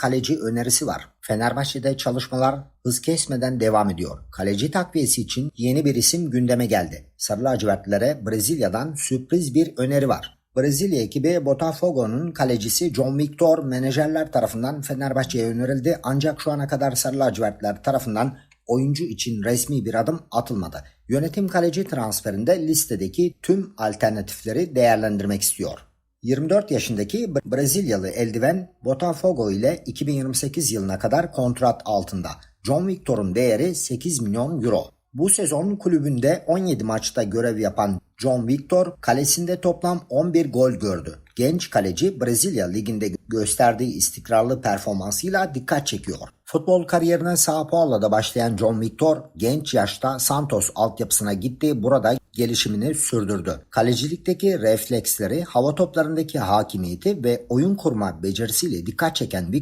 kaleci önerisi var. Fenerbahçe'de çalışmalar hız kesmeden devam ediyor. Kaleci takviyesi için yeni bir isim gündeme geldi. Sarı lacivertlere Brezilya'dan sürpriz bir öneri var. Brezilya ekibi Botafogo'nun kalecisi John Victor menajerler tarafından Fenerbahçe'ye önerildi ancak şu ana kadar Sarı lacivertler tarafından oyuncu için resmi bir adım atılmadı. Yönetim kaleci transferinde listedeki tüm alternatifleri değerlendirmek istiyor. 24 yaşındaki Brezilyalı eldiven Botafogo ile 2028 yılına kadar kontrat altında. John Victor'un değeri 8 milyon euro. Bu sezon kulübünde 17 maçta görev yapan John Victor kalesinde toplam 11 gol gördü. Genç kaleci Brezilya liginde gösterdiği istikrarlı performansıyla dikkat çekiyor. Futbol kariyerine Sao Paulo'da başlayan John Victor genç yaşta Santos altyapısına gitti. Burada gelişimini sürdürdü. Kalecilikteki refleksleri, hava toplarındaki hakimiyeti ve oyun kurma becerisiyle dikkat çeken